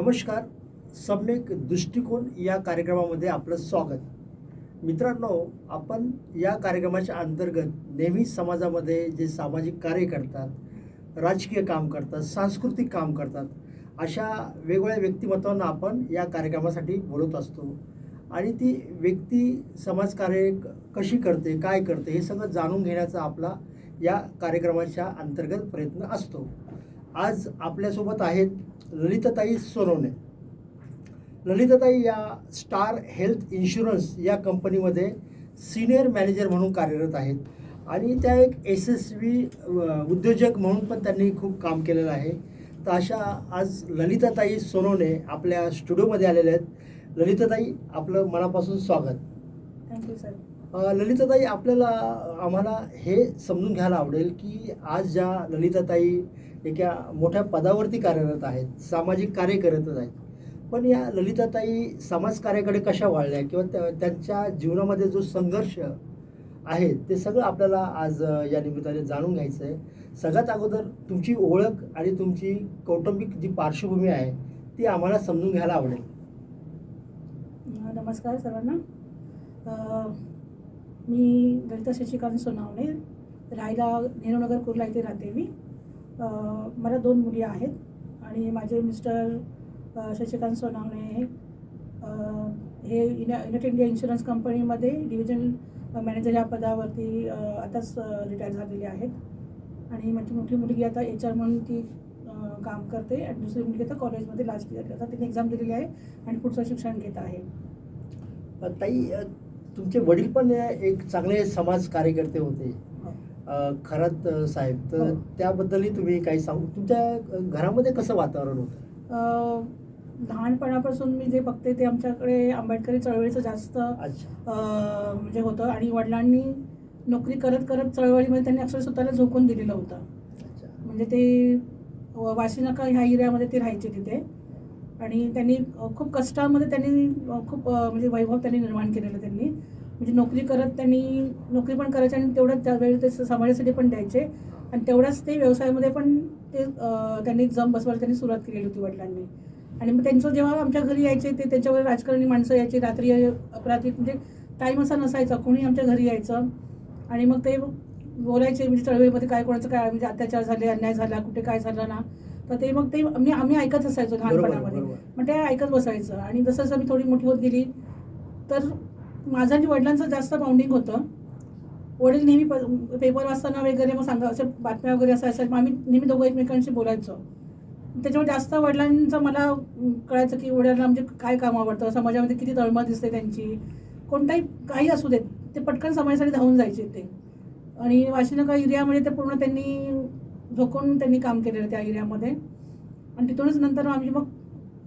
नमस्कार. सम्यक दृष्टिकोन या कार्यक्रमामध्ये आपलं स्वागत. मित्रांनो आपण या कार्यक्रमाच्या अंतर्गत नेहमी समाजामध्ये जे सामाजिक कार्य करतात राजकीय काम करतात सांस्कृतिक काम करतात अशा वेगवेगळ्या व्यक्तिमत्वांना आपण या कार्यक्रमासाठी बोलत असतो. आणि ती व्यक्ती समाजकार्य क- कशी करते काय करते हे सगळं जाणून घेण्याचा आपला या कार्यक्रमाच्या अंतर्गत प्रयत्न असतो. आज आपल्यासोबत आहेत ललिताताई सोनवणे. ललिताताई या स्टार हेल्थ इन्शुरन्स या कंपनीमध्ये सिनियर मॅनेजर म्हणून कार्यरत आहेत. आणि त्या एक यशस्वी उद्योजक म्हणून पण त्यांनी खूप काम केलेलं आहे. तर अशा आज ललिताताई सोनवणे आपल्या स्टुडिओमध्ये आलेल्या आहेत. ललिताताई आपलं मनापासून स्वागत. थँक्यू सर ललिताताई आपल्याला आम्हाला हे समजून घ्यायला आवडेल की आज ज्या ललिताताई एका मोठ्या पदावरती कार्यरत आहेत सामाजिक कार्य करतच आहेत. पण या ललिताताई समाजकार्याकडे कशा वाढल्या किंवा त्या- त्यांच्या जीवनामध्ये जो संघर्ष आहे ते सगळं आपल्याला आज या निमित्ताने जाणून घ्यायचं आहे. सगळ्यात अगोदर तुमची ओळख आणि तुमची कौटुंबिक जी पार्श्वभूमी आहे ती आम्हाला समजून घ्यायला आवडेल. नमस्कार सर्वांना. मी ललिता शशिकांत सोनावणे राहायला नेहरूनगर कुर्ला इथे राहते मी. मला दोन मुली आहेत आणि माझे मिस्टर शशिकांत सोनावणे हे अं, युना इंडिया इन्शुरन्स कंपनीमध्ये डिव्हिजन मॅनेजर या पदावरती आताच रिटायर झालेले आहेत. आणि माझी मोठी मुलगी आता एच आर म्हणून ती काम करते आणि दुसरी मुलगी आता कॉलेजमध्ये लास्ट इयर आता तिने एक्झाम दिलेली आहे आणि पुढचं शिक्षण घेत आहे. ताई तुमचे वडील पण एक चांगले समाज कार्यकर्ते होते. खरात साहेब तर हो. त्याबद्दलही तुम्ही काही सांगू तुमच्या घरामध्ये कसं वातावरण होतं? लहानपणापासून मी जे बघते ते आमच्याकडे आंबेडकरी चळवळीचं जास्त म्हणजे होतं. आणि वडिलांनी नोकरी करत करत चळवळीमध्ये त्यांनी अक्षर स्वतःला झोकून दिलेलं होतं. म्हणजे ते वाशीनाका ह्या एरियामध्ये ते राहायचे तिथे. आणि त्यांनी खूप कष्टामध्ये त्यांनी खूप म्हणजे वैभव त्यांनी निर्माण केलेलं त्यांनी. म्हणजे नोकरी करत त्यांनी नोकरी पण करायची आणि तेवढंच त्यावेळी ते समाजासाठी पण द्यायचे. आणि तेवढ्याच ते व्यवसायामध्ये पण ते त्यांनी जम बसवायला त्यांनी सुरुवात केलेली होती वडिलांनी. आणि मग त्यांचं जेव्हा आमच्या घरी यायचे ते त्यांच्यावर राजकारणी माणसं यायची रात्री अपरात्री म्हणजे टाईम असा नसायचा कोणी आमच्या घरी यायचं. आणि मग ते बोलायचे म्हणजे चळवळीमध्ये काय कोणाचं काय म्हणजे अत्याचार झाले अन्याय झाला कुठे काय झालं ना. तर ते मग ते आम्ही आम्ही ऐकत असायचो लहानपणामध्ये. मग ते ऐकत बसायचं. आणि जसं जसं मी थोडी मोठी होत गेली तर माझं आणि वडिलांचं जास्त बाउंडिंग होतं. वडील नेहमी प- पेपर वाचताना वगैरे मग सांगा अशा बातम्या वगैरे असायच्या मग आम्ही नेहमी दोघं एकमेकांशी बोलायचो. त्याच्यामुळे जास्त वडिलांचं मला कळायचं की वडिलांना म्हणजे काय काम आवडतं समाजामध्ये किती तळमळ दिसते त्यांची. कोणताही काही असू देत ते पटकन समाजासाठी धावून जायचे ते. आणि वाशिनका एरियामध्ये ते पूर्ण त्यांनी झोकून त्यांनी काम केलेलं त्या एरियामध्ये. आणि तिथूनच नंतर आम्ही मग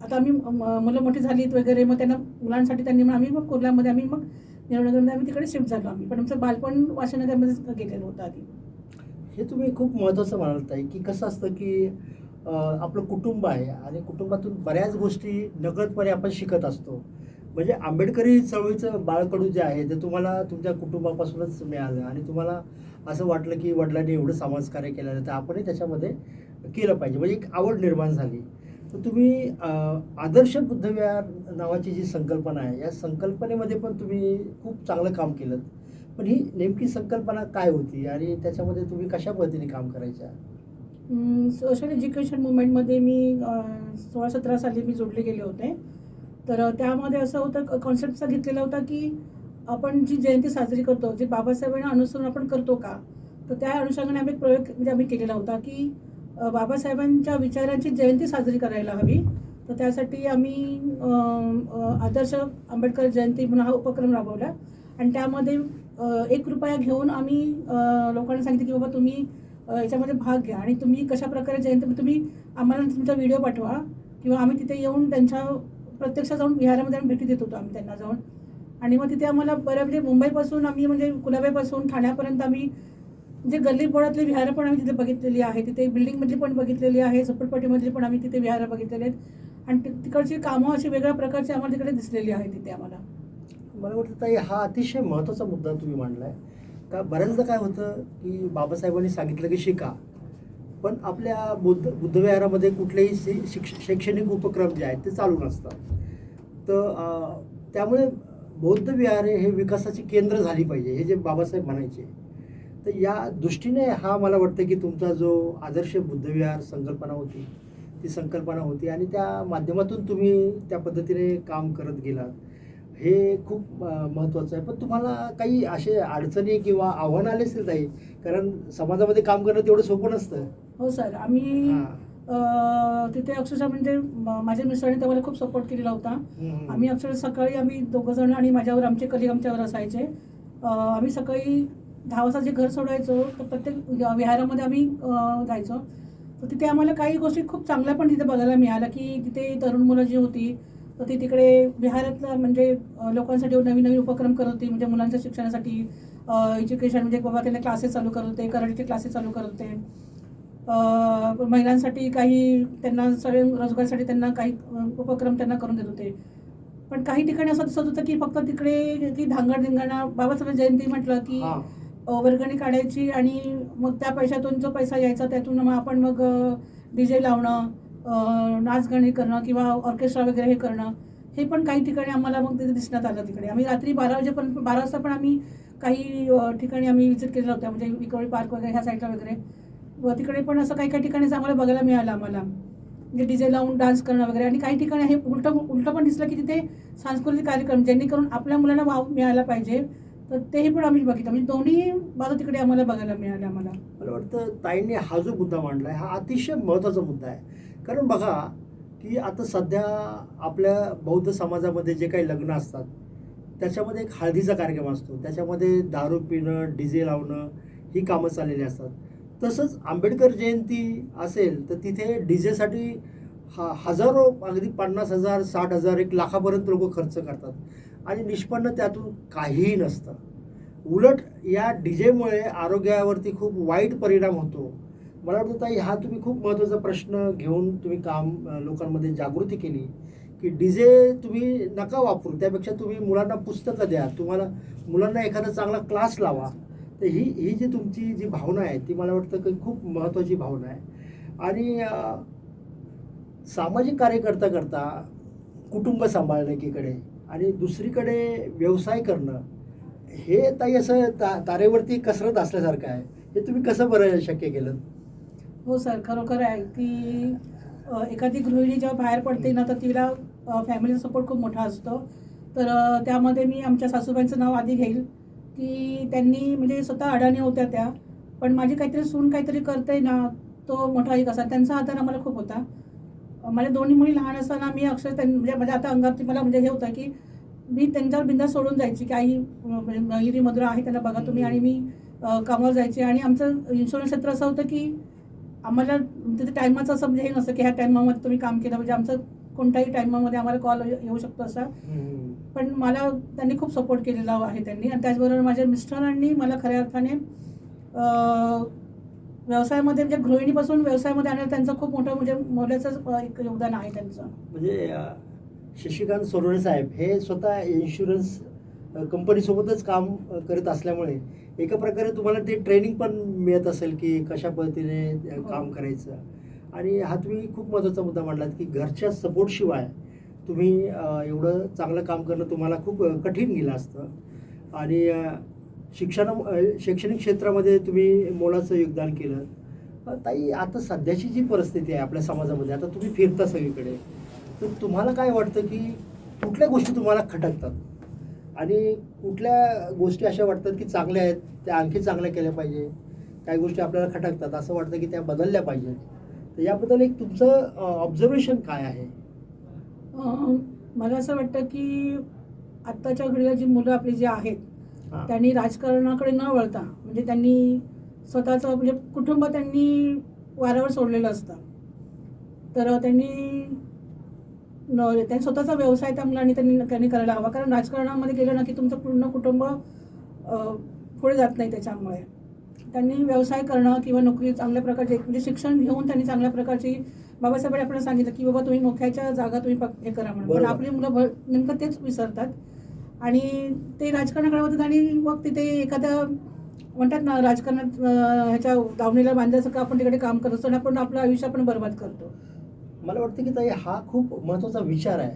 आता आम्ही म- मुलं मोठी झालीत वगैरे मग त्यांना मुलांसाठी त्यांनी मग आम्ही मग कुर्ल्यामध्ये आम्ही मग निरवणगरमध्ये आम्ही तिकडे शिफ्ट झालो आम्ही. पण आमचं बालपण वाशनगरमध्येच गेलेलं होतं आधी. हे तुम्ही खूप महत्त्वाचं म्हणाल आहे की कसं असतं की आपलं कुटुंब आहे आणि कुटुंबातून बऱ्याच गोष्टी नकळतपणे आपण शिकत असतो. म्हणजे आंबेडकरी चळवळीचं बाळकडू जे आहे ते तुम्हाला तुमच्या कुटुंबापासूनच मिळालं आणि तुम्हाला असं वाटलं की वडिलांनी एवढं समाजकार्य केलं तर आपणही त्याच्यामध्ये केलं पाहिजे. म्हणजे एक आवड निर्माण झाली. तर तुम्ही आदर्श बुद्धविहार नावाची जी संकल्पना आहे या संकल्पनेमध्ये पण तुम्ही खूप चांगलं काम केलं. पण ही नेमकी संकल्पना काय होती आणि त्याच्यामध्ये तुम्ही कशा पद्धतीने काम करायच्या? सोशल एज्युकेशन मुवमेंटमध्ये मी सोळा सतरा साली मी जोडले गेले होते. तर त्यामध्ये असं होतं कॉन्सेप्ट घेतलेला होता की आपण जी जयंती साजरी करतो जे बाबासाहेबांना अनुसरून आपण करतो का? तर त्या अनुषंगाने आम्ही प्रयोग म्हणजे आम्ही केलेला होता की बाबासाहेबांच्या विचारांची जयंती साजरी करायला हवी. तर त्यासाठी आम्ही आदर्श आंबेडकर जयंती म्हणून हा उपक्रम राबवला. आणि त्यामध्ये एक रुपया घेऊन आम्ही लोकांना सांगितलं की बाबा तुम्ही याच्यामध्ये भाग घ्या आणि तुम्ही कशा प्रकारे जयंती तुम्ही आम्हाला तुमचा व्हिडिओ पाठवा किंवा आम्ही तिथे येऊन त्यांच्या प्रत्यक्ष जाऊन विहारामध्ये आम्ही भेटी देत होतो आम्ही त्यांना जाऊन. आणि मग तिथे आम्हाला बऱ्या म्हणजे मुंबईपासून आम्ही म्हणजे कुलाब्यापासून ठाण्यापर्यंत आम्ही म्हणजे गल्ली बोळातली विहारं पण आम्ही तिथे बघितलेली आहे तिथे बिल्डिंगमधली पण बघितलेली आहे झोपडपट्टीमधली पण आम्ही तिथे विहारं बघितलेली आहेत. आणि तिकडची कामं अशी वेगळ्या प्रकारची आम्हाला तिकडे दिसलेली आहे तिथे आम्हाला. मला वाटतं ताई हा अतिशय महत्त्वाचा मुद्दा तुम्ही मांडला आहे का बऱ्याचदा काय होतं की बाबासाहेबांनी सांगितलं की शिका. पण आपल्या बुद्ध बुद्धविहारामध्ये कुठलेही शि- शिक्ष शैक्षणिक उपक्रम जे आहेत ते चालू नसतात. तर त्यामुळे बौद्ध विहारे हे विकासाची केंद्र झाली पाहिजे हे जे बाबासाहेब म्हणायचे. तर या दृष्टीने हा मला वाटतं की तुमचा जो आदर्श बुद्धविहार संकल्पना होती ती संकल्पना होती आणि त्या माध्यमातून तुम्ही त्या पद्धतीने काम करत गेलात. हे खूप महत्त्वाचं आहे. पण तुम्हाला काही असे अडचणी किंवा आव्हानं आले असेल ताई? कारण समाजामध्ये काम करणं तेवढं सोपं नसतं. हो सर आम्ही तिथे अक्षरशः म्हणजे माझ्या मिस्टरांनी तर मला खूप सपोर्ट केलेला होता. आम्ही अक्षरशः सकाळी आम्ही दोघं जण आणि माझ्यावर आमचे कलिग आमच्यावर असायचे. आम्ही सकाळी दहा वाजता जे घर सोडायचो तर प्रत्येक विहारामध्ये आम्ही जायचो. तर तिथे आम्हाला काही गोष्टी खूप चांगल्या पण तिथे बघायला मिळाल्या की तिथे तरुण मुलं जी होती तर ती तिकडे विहारातला म्हणजे लोकांसाठी नवीन नवीन उपक्रम करत होती म्हणजे मुलांच्या शिक्षणासाठी एज्युकेशन म्हणजे बाबा त्यांना क्लासेस चालू करत होते कराटेचे क्लासेस चालू करत होते. महिलांसाठी काही त्यांना स्वयं रोजगारसाठी त्यांना काही उपक्रम त्यांना करून देत होते. पण काही ठिकाणी असं दिसत होतं की फक्त तिकडे की धांगड धिंगाणा बाबासाहेब जयंती म्हटलं की वर्गणी काढायची आणि मग त्या पैशातून जो पैसा यायचा त्यातून मग आपण मग डी जे लावणं अ, नाचगाणी करणं किंवा ऑर्केस्ट्रा वगैरे हे करणं हे पण काही ठिकाणी आम्हाला मग तिथे दिसण्यात आलं तिकडे. आम्ही रात्री बारा वाजेपर्यंत बारा वाजता पण आम्ही काही ठिकाणी आम्ही विजिट केलेलं होत्या म्हणजे विक्रोळी पार्क वगैरे ह्या साईडला वगैरे. व तिकडे पण असं काही काही ठिकाणी आम्हाला बघायला मिळालं आम्हाला. म्हणजे डीजे लावून डान्स करणं वगैरे आणि काही ठिकाणी हे उलटं उलटं पण दिसलं की तिथे सांस्कृतिक कार्यक्रम जेणेकरून आपल्या मुलांना वाव मिळायला पाहिजे. तर तेही पण आम्ही बघितलं. म्हणजे दोन्ही बाजू तिकडे आम्हाला बघायला मिळाल्या आम्हाला. मला वाटतं ताईंनी हा जो मुद्दा मांडला आहे हा अतिशय महत्त्वाचा मुद्दा आहे. कारण बघा की आता सध्या आपल्या बौद्ध समाजामध्ये जे काही लग्न असतात त्याच्यामध्ये एक हळदीचा कार्यक्रम असतो. त्याच्यामध्ये दारू पिणं डीजे लावणं ही कामं चाललेली असतात. तसंच आंबेडकर जयंती असेल तर तिथे डीजेसाठी हा हजारो अगदी पन्नास हजार साठ हजार एक लाखापर्यंत लोक खर्च करतात. आणि निष्पन्न त्यातून काहीही नसतं. उलट या डीजेमुळे आरोग्यावरती खूप वाईट परिणाम होतो. मला वाटतं ताई हा तुम्ही खूप महत्त्वाचा प्रश्न घेऊन तुम्ही काम लोकांमध्ये जागृती केली की डीजे तुम्ही नका वापरू. त्यापेक्षा तुम्ही मुलांना पुस्तकं द्या. तुम्हाला मुलांना एखादा चांगला क्लास लावा. तर ही ही जी तुमची जी भावना आहे ती मला वाटतं की खूप महत्त्वाची भावना आहे. आणि सामाजिक कार्य करता करता कुटुंब सांभाळण्याकीकडे आणि दुसरीकडे व्यवसाय करणं हे ताई असं ता तारेवरती कसरत असल्यासारखं आहे. हे तुम्ही कसं बरं शक्य केलं? हो सर खरोखर आहे की एखादी गृहिणी जेव्हा बाहेर पडते ना तर तिला फॅमिलीचा सपोर्ट खूप मोठा असतो. तर त्यामध्ये मी आमच्या सासूबाईंचं नाव आधी घेईल की त्यांनी म्हणजे स्वतः अडाणी होत्या त्या पण माझी काहीतरी सून काहीतरी करते ना तो मोठा एक असा त्यांचा आधार आम्हाला खूप होता. माझ्या दोन्ही मुली लहान असताना मी अक्षर त्यां म्हणजे माझ्या आता अंगात मला म्हणजे हे होतं की मी त्यांच्यावर बिंदा सोडून जायची की आई अ, म्हणजे मयुरी मधुरा आहे त्यांना बघा तुम्ही. आणि मी कामावर जायचे. आणि आमचं इन्शुरन्स क्षेत्र असं होतं की आम्हाला तिथे टायमाचं असं म्हणजे हे नसतं की ह्या टायमामध्ये तुम्ही काम केलं. म्हणजे आमचं कोणत्याही टायमामध्ये आम्हाला कॉल येऊ शकतो असा. पण मला त्यांनी खूप सपोर्ट केलेला आहे त्यांनी. आणि त्याचबरोबर माझ्या मिस्टरांनी मला खऱ्या अर्थाने व्यवसायामध्ये म्हणजे गृहिणीपासून व्यवसायामध्ये आणण्यात त्यांचं खूप मोठं म्हणजे मोलाचं एक योगदान आहे त्यांचं. म्हणजे शशिकांत सोनवणे साहेब हे स्वतः इन्शुरन्स कंपनीसोबतच काम करत असल्यामुळे एका प्रकारे तुम्हाला ते ट्रेनिंग पण मिळत असेल की कशा पद्धतीने हो. काम करायचं. आणि हा तुम्ही खूप महत्त्वाचा मुद्दा मांडलात की घरच्या सपोर्टशिवाय तुम्ही एवढं चांगलं काम करणं तुम्हाला खूप कठीण गेलं असतं. आणि शिक्षण शैक्षणिक क्षेत्रामध्ये तुम्ही मोलाचं योगदान केलं. ताई आता सध्याची जी परिस्थिती आहे आपल्या समाजामध्ये आता तुम्ही फिरता सगळीकडे. तर तुम्हाला काय वाटतं की कुठल्या गोष्टी तुम्हाला खटकतात? आणि कुठल्या गोष्टी अशा वाटतात की चांगल्या आहेत त्या आणखी चांगल्या केल्या पाहिजे? काही गोष्टी आपल्याला खटकतात असं वाटतं की त्या बदलल्या पाहिजेत. तर याबद्दल एक तुमचं ऑब्झर्वेशन काय आहे? मला असं वाटतं की आत्ताच्या घडीला जी मुलं आपली जी आहेत त्यांनी राजकारणाकडे न वळता म्हणजे त्यांनी स्वतःचं म्हणजे कुटुंब त्यांनी वाऱ्यावर सोडलेलं असतं. तर त्यांनी न त्यांनी स्वतःचा व्यवसाय त्या मुलांनी त्यांनी त्यांनी करायला हवा. कारण राजकारणामध्ये गेलं ना की तुमचं पूर्ण कुटुंब पुढे जात नाही त्याच्यामुळे. त्यांनी व्यवसाय करणं किंवा नोकरी चांगल्या प्रकारचे म्हणजे शिक्षण घेऊन त्यांनी चांगल्या प्रकारची बाबासाहेबांनी आपल्याला सांगितलं की बाबा तुम्ही मोठ्याच्या जागा तुम्ही हे करा म्हणून. पण. आपली मुलं नेमकं तेच विसरतात. आणि ते राजकारणाकडे होतात आणि मग तिथे एखाद्या म्हणतात ना राजकारणात ह्याच्या दावणीला बांधल्यासारखं आपण तिकडे काम करत असतो आणि आपण आपलं आयुष्य आपण बरबाद करतो. मला वाटतं की ताई हा खूप महत्त्वाचा विचार आहे.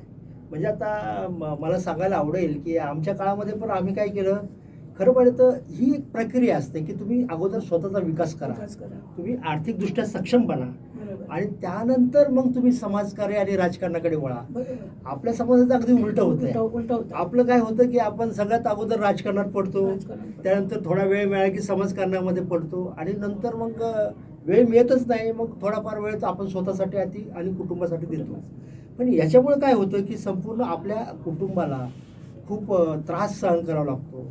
म्हणजे आता म- मला सांगायला आवडेल की आमच्या काळामध्ये पण आम्ही काय केलं खरं तर ही एक प्रक्रिया असते की तुम्ही अगोदर स्वतःचा विकास करा. तुम्ही आर्थिकदृष्ट्या सक्षम बना. आणि त्यानंतर मग तुम्ही समाजकार्य आणि राजकारणाकडे वळा. आपल्या समाजाचं अगदी उलट होतं आपलं काय होतं की आपण सगळ्यात अगोदर राजकारणात पडतो. त्यानंतर थोडा वेळ मिळाला की समाजकारणामध्ये पडतो. आणि नंतर मग वेळ मिळतच नाही. मग थोडाफार वेळ तर आपण स्वतःसाठी आधी आणि कुटुंबासाठी देतो. पण याच्यामुळे काय होतं की संपूर्ण आपल्या कुटुंबाला खूप त्रास सहन करावा लागतो.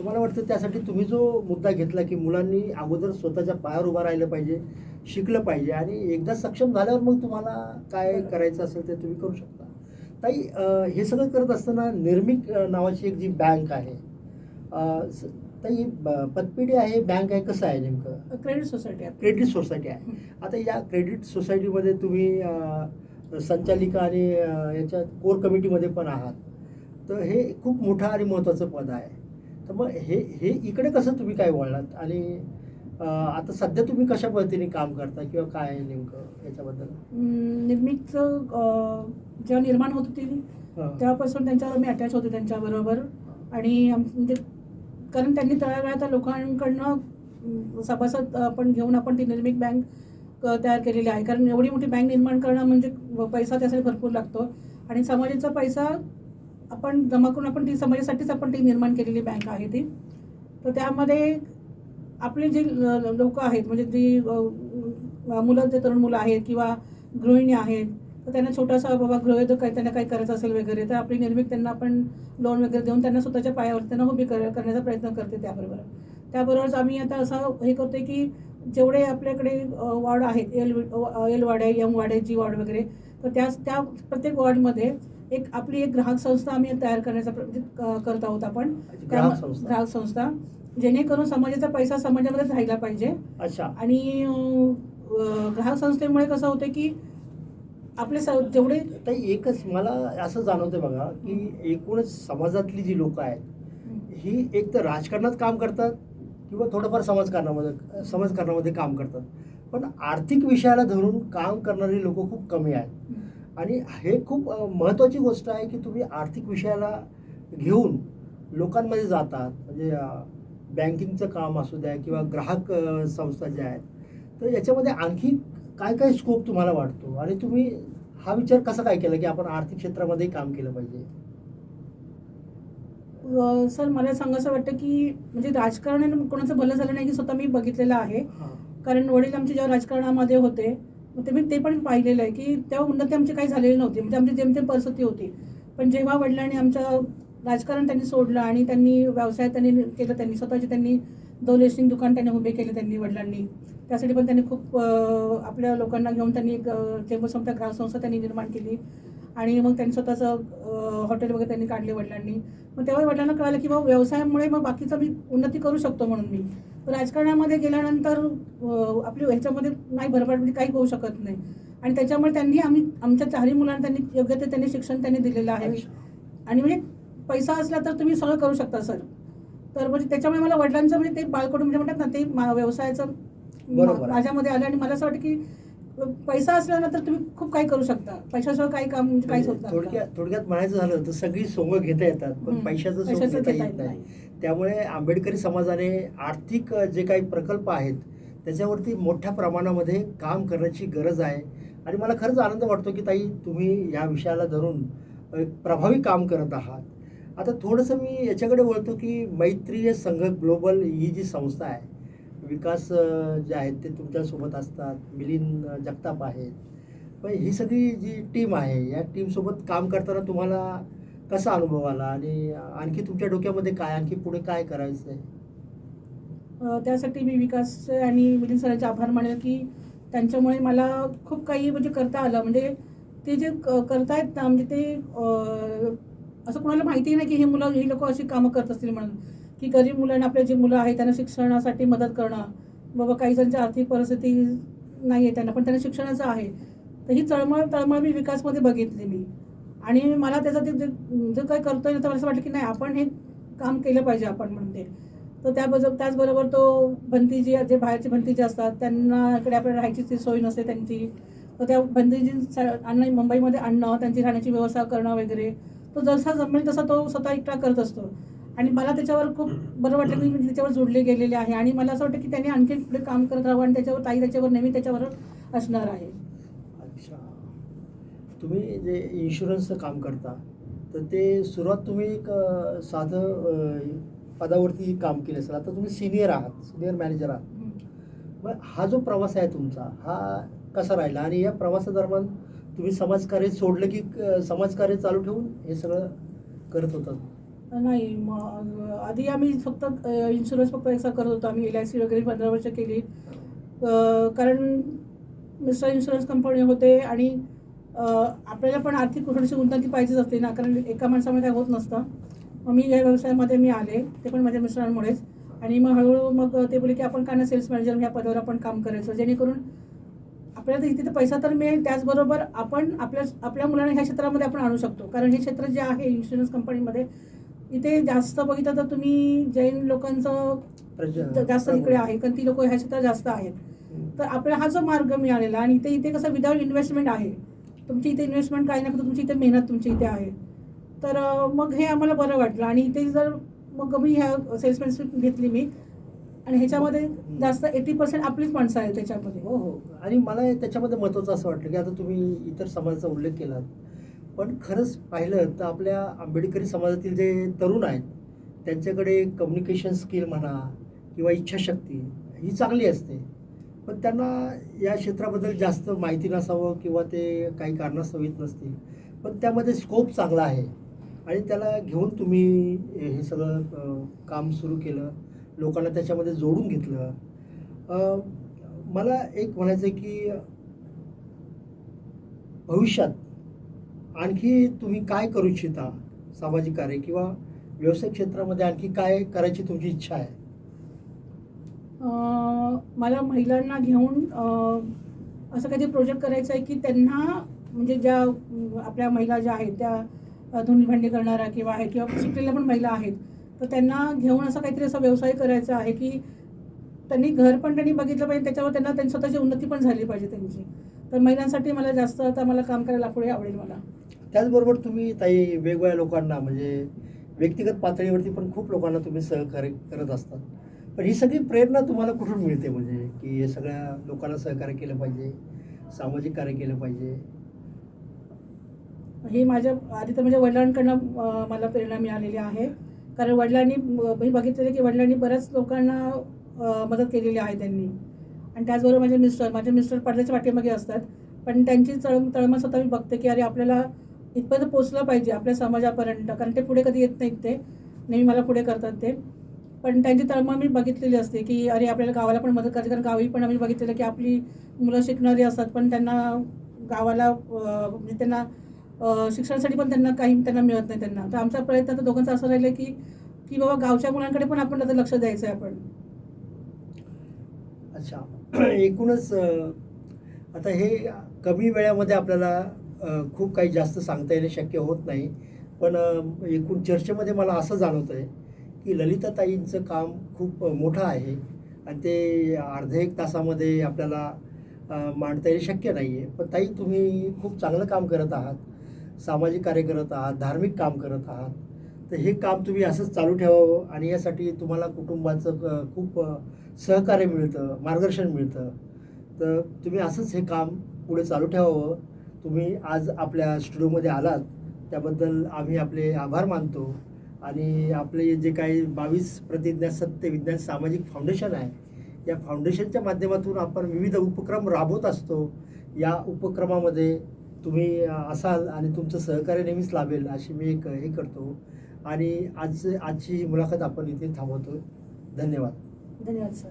तर मला वाटतं त्यासाठी तुम्ही जो मुद्दा घेतला की मुलांनी अगोदर स्वतःच्या पायावर उभं राहिलं पाहिजे शिकलं पाहिजे आणि एकदा सक्षम झाल्यावर मग तुम्हाला काय करायचं असेल ते तुम्ही करू शकता. ताई हे सगळं करत असताना निर्मिक नावाची एक जी बँक आहे ताई ब- पतपेढी आहे बँक आहे कसं आहे नेमकं? क्रेडिट सोसायटी आहे. क्रेडिट सोसायटी आहे. आता या क्रेडिट सोसायटीमध्ये तुम्ही संचालिका आणि याच्या कोर कमिटीमध्ये पण आहात. तर हे खूप मोठं आणि महत्त्वाचं पद आहे. तर मग हे हे इकडे कसं तुम्ही काय वळलात? आणि आता सध्या तुम्ही कशा पद्धतीने काम करता किंवा काय नेमकं याच्याबद्दल? निर्मितचं जेव्हा निर्माण होत होती. तेव्हापासून त्यांच्यावर मी अटॅच होते त्यांच्याबरोबर. आणि म्हणजे कारण त्यांनी तळागाळात लोकांकडनं सभासद आपण घेऊन आपण ती निर्मित बँक तयार केलेली आहे. कारण एवढी मोठी बँक निर्माण करणं म्हणजे पैसा त्यासाठी भरपूर लागतो. आणि समाजाचा पैसा आपण जमा करून आपण ती समाजासाठीच आपण ती निर्माण केलेली बँक आहे ती. तर त्यामध्ये आपले जे लोक आहेत म्हणजे जी मुलं जे तरुण मुलं आहेत किंवा गृहिणी आहेत तर त्यांना छोटासा बाबा गृहोद्योग काही त्यांना काही करायचं असेल वगैरे तर आपली निर्मित त्यांना आपण लोन वगैरे देऊन त्यांना स्वतःच्या पायावर त्यांना उभी कर करण्याचा प्रयत्न करते त्याबरोबर. त्याबरोबरच आम्ही आता असं हे करतो की जेवढे आपल्याकडे वॉर्ड आहेत एल एल वॉर्ड आहे एम आहे जी वॉर्ड वगैरे तर त्या त्या प्रत्येक वॉर्डमध्ये एक आपली एक ग्राहक संस्था आम्ही तयार करण्याचा म्हणजे करत आहोत आपण. ग्राहक संस्था. ग्राहक संस्था. जेणेकरून समाजाचा पैसा समाजामध्येच राहिला पाहिजे. अच्छा. आणि ग्राहक संस्थेमुळे कसं होतं की आपले जेवढे एकच मला असं जाणवतं बघा की एकूणच समाजातली जी लोक आहेत ही एक तर राजकारणात काम करतात किंवा थोडंफार समाजकारणामध्ये समाजकारणामध्ये काम करतात. पण आर्थिक विषयाला धरून काम करणारी लोक खूप कमी आहेत. आणि हे खूप महत्त्वाची गोष्ट आहे की तुम्ही आर्थिक विषयाला घेऊन लोकांमध्ये जातात. म्हणजे बँकिंगचं काम असू द्या किंवा ग्राहक संस्था ज्या आहेत तर याच्यामध्ये आणखी काय काय स्कोप तुम्हाला वाटतो? आणि तुम्ही हा विचार कसा काय केला की आपण आर्थिक क्षेत्रामध्ये काम केलं पाहिजे? सर मला सांगायचं वाटतं की म्हणजे राजकारण कोणाचं भलं झालं नाही की स्वतः मी बघितलेलं आहे. कारण वडील आमचे जेव्हा राजकारणामध्ये होते मग ते मी ते पण पाहिलेलं आहे की तेव्हा उन्नती आमची काही झालेली नव्हती. म्हणजे आमची जेमतेम परिस्थिती होती. पण जेव्हा वडिलांनी आमचं राजकारण त्यांनी सोडलं आणि त्यांनी व्यवसाय त्यांनी केलं त्यांनी स्वतःचे त्यांनी दोन रेसिंग दुकान त्यांनी उभे केले त्यांनी वडिलांनी. त्यासाठी पण त्यांनी खूप आपल्या लोकांना घेऊन त्यांनी एक चेंबर ग्राहक संस्था त्यांनी निर्माण केली. आणि मग त्यांनी स्वतःचं हॉटेल वगैरे त्यांनी काढले वडिलांनी. मग तेव्हा वडिलांना कळालं की बाबा व्यवसायामुळे मग बाकीचं मी उन्नती करू शकतो म्हणून मी. पण राजकारणामध्ये गेल्यानंतर आपली ह्याच्यामध्ये नाही भरभराट म्हणजे काही होऊ शकत नाही. आणि त्याच्यामुळे त्यांनी आम्ही आमच्या चारही मुलांना त्यांनी योग्य ते त्यांनी शिक्षण त्यांनी दिलेलं आहे. आणि म्हणजे पैसा असला तर तुम्ही सगळं करू शकता सर. तर म्हणजे त्याच्यामुळे मला वडिलांचं म्हणजे ते बाळकडून म्हणजे म्हणतात ना ते व्यवसायाचं. माझ्यामध्ये आलं. आणि मला असं वाटतं की पैसा असला ना तर तुम्ही खूप काही करू शकता पैशाशिवाय काही काम म्हणजे काहीच होत नाही. थोडक्यात थोडक्यात म्हणायचं झालं तर सगळी सोंग घेता येतात पण. पैशाचं सोंग घेता येत नाही. त्यामुळे आंबेडकरी समाजाने आर्थिक जे काही प्रकल्प आहेत त्याच्यावरती मोठ्या प्रमाणामध्ये काम करण्याची गरज आहे आणि मला खरंच आनंद वाटतो की ताई तुम्ही या विषयाला धरून प्रभावी काम करत आहात आता थोडंसं मी याच्याकडे वळतो की मैत्रीय संघ ग्लोबल ही जी संस्था आहे विकास जे आहेत ते तुमच्यासोबत असतात मिलिंद जगताप आहेत. पण ही सगळी जी टीम आहे या टीमसोबत काम करताना तुम्हाला कसा अनुभव आला? आणि आणखी तुमच्या डोक्यामध्ये काय आणखी पुढे काय करायचं आहे त्यासाठी मी विकास आणि मिलिंद सरांचे आभार मानेल की त्यांच्यामुळे मला खूप काही म्हणजे करता आलं. म्हणजे ते जे करतायत ना म्हणजे ते असं कोणाला माहिती नाही की हे मुलं ही लोक अशी कामं करत असतील म्हणून. की गरीब मुलांना आपले जी मुलं आहेत त्यांना शिक्षणासाठी मदत करणं बाबा काही जणांची आर्थिक परिस्थिती नाही आहे त्यांना पण त्यांना शिक्षणाचं आहे. तर ही चळमळ तळमळ मी विकासमध्ये बघितली मी. आणि मला त्याचं ते जे काही करतोय ना तर मला असं वाटलं की नाही आपण हे काम केलं पाहिजे आपण म्हणते तर त्याबरोबर त्याचबरोबर तो भंती जी जे बाहेरचे भंती जे असतात त्यांना इकडे आपल्याला राहायची ती सोय नसते त्यांची. तर त्या भंतीची आणणं मुंबईमध्ये आणणं त्यांची राहण्याची व्यवस्था करणं वगैरे तो जसा जमेल तसा तो स्वतः एकटा करत असतो. आणि मला त्याच्यावर खूप बरं वाटलं की मी त्याच्यावर जोडले गेलेले आहे. आणि मला असं वाटतं की त्यांनी आणखी पुढे काम करत राहावं आणि त्याच्यावर ताई त्याच्यावर नेहमी त्याच्यावर असणार आहे. अच्छा. तुम्ही जे इन्शुरन्सचं काम करता तर ते सुरुवात तुम्ही एक साधं पदावरती काम केलं असेल. आता तुम्ही सिनियर आहात सिनियर मॅनेजर आहात. मग हा जो प्रवास आहे तुमचा हा कसा राहिला? आणि या प्रवासादरम्यान तुम्ही समाजकार्य सोडलं की समाजकार्य चालू ठेवून हे सगळं करत होतात नाही मग आधी आम्ही फक्त इन्शुरन्स फक्त याचा करत होतो. आम्ही एल आय सी वगैरे पंधरा वर्ष केली. कारण मिस्टर इन्शुरन्स कंपनी होते आणि आपल्याला पण आर्थिक थोडीशी उन्नती पाहिजेच असते ना. कारण एका माणसामुळे काय होत नसतं. मग मी या व्यवसायामध्ये मी आले ते पण माझ्या मिस्टरांमुळेच. आणि मग हळूहळू मग ते बोलले की आपण का ना सेल्स मॅनेजर ह्या पदावर आपण काम करायचं. जेणेकरून आपल्याला इथे तर पैसा तर मिळेल. त्याचबरोबर आपण आपल्या आपल्या मुलांना ह्या क्षेत्रामध्ये आपण आणू शकतो. कारण हे क्षेत्र जे आहे इन्शुरन्स कंपनीमध्ये इथे जास्त बघितलं तर तुम्ही जैन लोकांचं जास्त इकडे आहे कारण ती लोक ह्या क्षेत्रात जास्त आहेत. तर आपल्याला हा जो मार्ग मिळालेला आणि इथे इथे कसं विदाउट इन्व्हेस्टमेंट आहे. तुमची इथे इन्व्हेस्टमेंट काही नाही तुमची इथे मेहनत तुमची इथे आहे. तर मग हे आम्हाला बरं वाटलं आणि इथे जर मग मी ह्या सेल्समॅनशिप घेतली मी. आणि ह्याच्यामध्ये जास्त एटी पर्सेंट आपलीच माणसं आहेत त्याच्यामध्ये. हो हो. आणि मला त्याच्यामध्ये महत्त्वाचं असं वाटलं की आता तुम्ही इतर समाजाचा उल्लेख केलात. पण खरंच पाहिलं तर आपल्या आंबेडकरी समाजातील जे तरुण आहेत त्यांच्याकडे कम्युनिकेशन स्किल म्हणा किंवा इच्छाशक्ती ही चांगली असते. पण त्यांना या क्षेत्राबद्दल जास्त माहिती नसावं किंवा ते काही कारणास्तव येत नसतील. पण त्यामध्ये स्कोप चांगला आहे. आणि त्याला घेऊन तुम्ही हे सगळं काम सुरू केलं लोकांना त्याच्यामध्ये जोडून घेतलं. मला एक म्हणायचं आहे की भविष्यात आणखी तुम्ही काय करू इच्छिता? सामाजिक कार्य किंवा व्यवसाय क्षेत्रामध्ये आणखी काय करायची तुमची इच्छा आहे? मला महिलांना घेऊन असं काहीतरी प्रोजेक्ट करायचं आहे की त्यांना म्हणजे ज्या आपल्या महिला ज्या आहेत त्या धुणी भांडी करणाऱ्या किंवा आहेत किंवा शिकलेल्या पण महिला आहेत तर त्यांना घेऊन असं काहीतरी असा व्यवसाय करायचा आहे की त्यांनी घर पण त्यांनी बघितलं पाहिजे त्याच्यावर त्यांना त्यांची स्वतःची उन्नती पण झाली पाहिजे त्यांची. तर महिलांसाठी मला जास्त आता मला काम करायला पुढे आवडेल मला. त्याचबरोबर तुम्ही ताई वेगवेगळ्या लोकांना म्हणजे व्यक्तिगत पातळीवरती पण खूप लोकांना तुम्ही सहकार्य करत असतात. पण ही सगळी प्रेरणा तुम्हाला कुठून मिळते? म्हणजे की हे सगळ्या लोकांना सहकार्य केलं पाहिजे सामाजिक कार्य केलं पाहिजे? ही माझ्या आधी तर माझ्या वडिलांकडनं मला प्रेरणा मिळालेली आहे. कारण वडिलांनी मी बघितलेलं की वडिलांनी बऱ्याच लोकांना मदत केलेली आहे त्यांनी. आणि त्याचबरोबर माझे मिस्टर माझे मिस्टर पडद्याच्या पाठीमागे असतात. पण त्यांची चळ तळमळ स्वतः मी बघते की अरे आपल्याला इथपर्यंत पोचलं पाहिजे आपल्या समाजापर्यंत कारण ते पुढे कधी येत नाहीत ते. नेहमी मला पुढे करतात ते. पण त्यांची तळमळ मी बघितलेली असते की अरे आपल्याला गावाला पण मदत करायची कारण गावी पण आम्ही बघितलेलं की आपली मुलं शिकणारी असतात पण त्यांना गावाला म्हणजे त्यांना शिक्षणासाठी पण त्यांना काही त्यांना मिळत नाही त्यांना. तर आमचा प्रयत्न तर दोघांचा असं राहिलं की की बाबा गावच्या मुलांकडे पण आपण आता लक्ष द्यायचं आहे आपण. अच्छा. एकूणच आता हे कमी वेळामध्ये आपल्याला खूप काही जास्त सांगता येणे शक्य होत नाही. पण एकूण चर्चेमध्ये मला असं जाणवतं आहे की ललिताताईंचं काम खूप मोठं आहे आणि ते अर्ध्या एक तासामध्ये आपल्याला मांडता येणं शक्य नाही आहे पण ताई तुम्ही खूप चांगलं काम करत आहात. सामाजिक कार्य करत आहात धार्मिक काम करत आहात. तर हे काम तुम्ही असंच चालू ठेवावं आणि यासाठी तुम्हाला कुटुंबाचं खूप सहकार्य मिळतं मार्गदर्शन मिळतं. तर तुम्ही असंच हे काम पुढे चालू ठेवावं. तुम्ही आज आपल्या स्टुडिओमध्ये आलात. त्याबद्दल आम्ही आपले आभार मानतो. आणि आपले जे काही बावीस प्रतिज्ञा सत्य विज्ञान सामाजिक फाउंडेशन आहे या फाउंडेशनच्या माध्यमातून आपण विविध उपक्रम राबवत असतो. या उपक्रमामध्ये तुम्ही असाल आणि तुमचं सहकार्य नेहमीच लाभेल अशी मी एक हे करतो. आणि आज आजची मुलाखत आपण इथे थांबवतो धन्यवाद. धन्यवाद सर.